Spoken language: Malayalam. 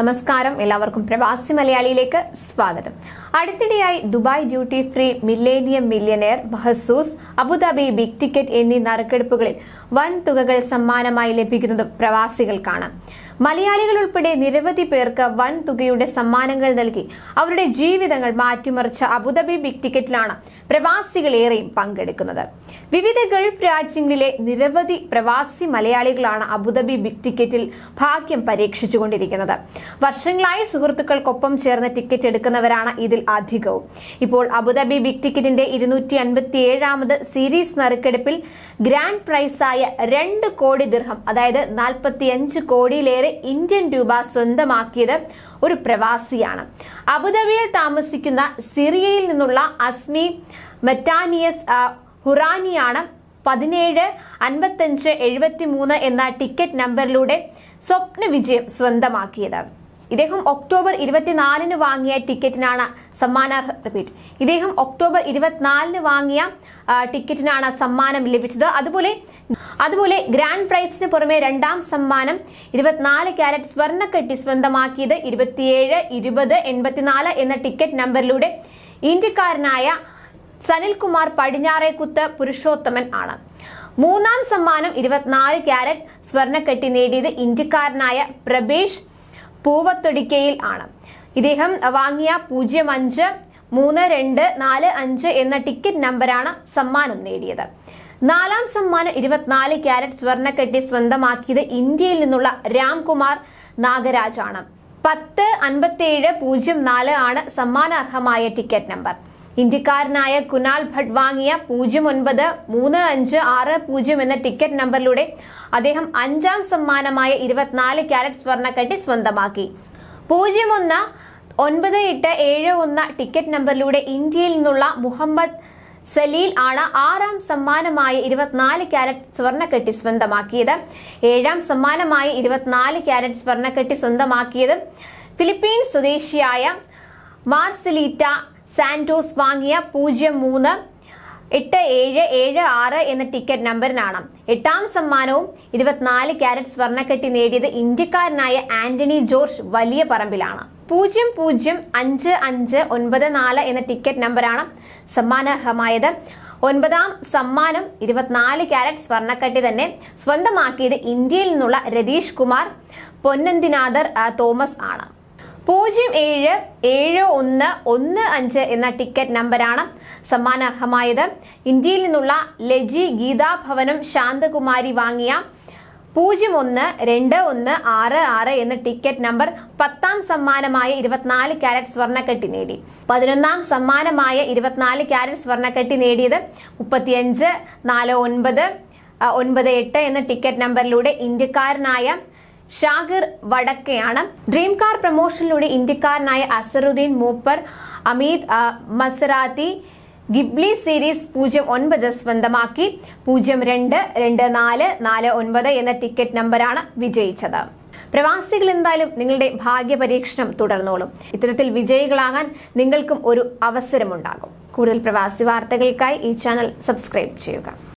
നമസ്കാരം. എല്ലാവർക്കും പ്രവാസി മലയാളിയിലേക്ക് സ്വാഗതം. അടുത്തിടെയായി Dubai duty free millennium millionaire Mahzooz Abu Dhabi big ticket എന്നീ നറുക്കെടുപ്പുകളിൽ വൻ തുകകൾ സമ്മാനമായി ലഭിക്കുന്നത് പ്രവാസികൾക്കാണ് മലയാളികൾ ഉൾപ്പെടെ നിരവധി പേർക്ക് വൻ തുകയുടെ സമ്മാനങ്ങൾ നൽകി. അവരുടെ ജീവിതങ്ങൾ മാറ്റിമറിച്ച അബുദാബി ബിഗ് ടിക്കറ്റിലാണ് പ്രവാസികൾ ഏറെയും പങ്കെടുക്കുന്നത്. വിവിധ ഗൾഫ് രാജ്യങ്ങളിലെ നിരവധി പ്രവാസി മലയാളികളാണ് അബുദാബി ബിഗ് ടിക്കറ്റിൽ ഭാഗ്യം പരീക്ഷിച്ചുകൊണ്ടിരിക്കുന്നത്. വർഷങ്ങളായി സുഹൃത്തുക്കൾക്കൊപ്പം ചേർന്ന് ടിക്കറ്റ് എടുക്കുന്നവരാണ് ഇതിൽ അധികവും. ഇപ്പോൾ അബുദാബി ബിഗ് ടിക്കറ്റിന്റെ ഇരുന്നൂറ്റി അൻപത്തി ഏഴാമത് സീരീസ് നറുക്കെടുപ്പിൽ ഗ്രാൻഡ് പ്രൈസായ രണ്ട് കോടി ദിർഹം അതായത് നാൽപ്പത്തിയഞ്ച് കോടിയിലേറെ ഇന്ത്യൻ രൂപ സ്വന്തമാക്കിയത് ഒരു പ്രവാസിയാണ്. അബുദാബിയിൽ താമസിക്കുന്ന സിറിയയിൽ നിന്നുള്ള അസ്മി മെറ്റാനിയസ് ഹുറാനിയാണ് പതിനേഴ് അൻപത്തഞ്ച് എഴുപത്തി മൂന്ന് എന്ന ടിക്കറ്റ് നമ്പറിലൂടെ സ്വപ്ന വിജയം സ്വന്തമാക്കിയത്. ഇദ്ദേഹം ഒക്ടോബർ ഇരുപത്തിനാലിന് വാങ്ങിയ ടിക്കറ്റിനാണ് സമ്മാനാർഹ റിപ്പീറ്റ്. ഇദ്ദേഹം ഒക്ടോബർ ഇരുപത്തിനാലിന് വാങ്ങിയ ടിക്കറ്റിനാണ് സമ്മാനം ലഭിച്ചത്. അതുപോലെ അതുപോലെ ഗ്രാൻഡ് പ്രൈസിന് പുറമെ രണ്ടാം സമ്മാനം ഇരുപത്തിനാല് ക്യാരറ്റ് സ്വർണക്കെട്ടി സ്വന്തമാക്കിയത് ഇരുപത്തിയേഴ് ഇരുപത് എൺപത്തിനാല് എന്ന ടിക്കറ്റ് നമ്പറിലൂടെ ഇന്ത്യക്കാരനായ സനിൽകുമാർ പടിഞ്ഞാറേക്കുത്ത് പുരുഷോത്തമൻ ആണ്. മൂന്നാം സമ്മാനം ഇരുപത്തിനാല് ക്യാരറ്റ് സ്വർണക്കെട്ടി നേടിയത് ഇന്ത്യക്കാരനായ പ്രബേഷ് പൂവത്തൊടിക്കയിൽ ആണ്. ഇദ്ദേഹം വാങ്ങിയ പൂജ്യം അഞ്ച് മൂന്ന് രണ്ട് നാല് അഞ്ച് എന്ന ടിക്കറ്റ് നമ്പറാണ് സമ്മാനം നേടിയത്. നാലാം സമ്മാനം ഇരുപത്തിനാല് ക്യാരറ്റ് സ്വർണക്കെട്ടി സ്വന്തമാക്കിയത് ഇന്ത്യയിൽ നിന്നുള്ള രാംകുമാർ നാഗരാജാണ്. പത്ത് അൻപത്തിയേഴ് പൂജ്യം നാല് ആണ് സമ്മാനാർഹമായ ടിക്കറ്റ് നമ്പർ. ഇന്ത്യക്കാരനായ കുനാൽ ഭട്ട് വാങ്ങിയ പൂജ്യം ഒൻപത് മൂന്ന് അഞ്ച് ആറ് പൂജ്യം എന്ന ടിക്കറ്റ് നമ്പറിലൂടെ അദ്ദേഹം അഞ്ചാം സമ്മാനമായ ഇരുപത്തിനാല് ക്യാരറ്റ് സ്വർണക്കട്ടി സ്വന്തമാക്കി. പൂജ്യം ഒന്ന് ഒൻപത് എട്ട് ഏഴ് ഒന്ന് ടിക്കറ്റ് നമ്പറിലൂടെ ഇന്ത്യയിൽ നിന്നുള്ള മുഹമ്മദ് സലീൽ ആണ് ആറാം സമ്മാനമായ ഇരുപത്തിനാല് ക്യാരറ്റ് സ്വർണക്കെട്ടി സ്വന്തമാക്കിയത്. ഏഴാം സമ്മാനമായ ഇരുപത്തിനാല് ക്യാരറ്റ് സ്വർണക്കെട്ടി സ്വന്തമാക്കിയത് ഫിലിപ്പീൻസ് സ്വദേശിയായ മാർസലീറ്റ സാന്റോസ് വാങ്ങിയ പൂജ്യം മൂന്ന് എട്ട് ഏഴ് ഏഴ് ആറ് എന്ന ടിക്കറ്റ് നമ്പറിനാണ്. എട്ടാം സമ്മാനവും ഇരുപത്തിനാല് ക്യാരറ്റ് സ്വർണക്കെട്ടി നേടിയത് ഇന്ത്യക്കാരനായ ആന്റണി ജോർജ് വലിയ പറമ്പിലാണ്. പൂജ്യം പൂജ്യം അഞ്ച് അഞ്ച് ഒൻപത് നാല് എന്ന ടിക്കറ്റ് നമ്പറാണ് സമ്മാനാർഹമായത്. ഒൻപതാം സമ്മാനം ഇരുപത്തിനാല് ക്യാരറ്റ് സ്വർണക്കെട്ടി തന്നെ സ്വന്തമാക്കിയത് ഇന്ത്യയിൽ നിന്നുള്ള രതീഷ് കുമാർ പൊന്നന്തിനാഥർ തോമസ് ആണ്. പൂജ്യം ഏഴ് ഏഴ് ഒന്ന് ഒന്ന് അഞ്ച് എന്ന ടിക്കറ്റ് നമ്പറാണ് സമ്മാനാർഹമായത് ഇന്ത്യയിൽ നിന്നുള്ള ലജി ഗീതാ ഭവനം ശാന്തകുമാരി വാങ്ങിയ പൂജ്യം ഒന്ന് രണ്ട് ഒന്ന് ആറ് ആറ് എന്ന ടിക്കറ്റ് നമ്പർ പത്താം സമ്മാനമായ ഇരുപത്തിനാല് ക്യാരറ്റ് സ്വർണക്കെട്ടി നേടി. പതിനൊന്നാം സമ്മാനമായ ഇരുപത്തിനാല് ക്യാരറ്റ് സ്വർണക്കെട്ടി നേടിയത് മുപ്പത്തിയഞ്ച് നാല് ഒൻപത് ഒൻപത് എട്ട് എന്ന ടിക്കറ്റ് നമ്പറിലൂടെ ഇന്ത്യക്കാരനായ ഷാഗിർ വടക്കയാണ്. ഡ്രീം കാർ പ്രമോഷനിലൂടെ ഇന്ത്യക്കാരനായ അസറുദ്ദീൻ മൂപ്പർ അമീദ് മസറാത്തി ഗിബ്ലി സീരീസ് പൂജ്യം ഒൻപത് സ്വന്തമാക്കി. പൂജ്യം രണ്ട് രണ്ട് നാല് നാല് ഒൻപത് എന്ന ടിക്കറ്റ് നമ്പറാണ് വിജയിച്ചത്. പ്രവാസികൾ എന്തായാലും നിങ്ങളുടെ ഭാഗ്യ പരീക്ഷണം തുടർന്നോളും. ഇത്തരത്തിൽ വിജയികളാകാൻ നിങ്ങൾക്കും ഒരു അവസരമുണ്ടാകും. കൂടുതൽ പ്രവാസി വാർത്തകൾക്കായി ഈ ചാനൽ സബ്സ്ക്രൈബ് ചെയ്യുക.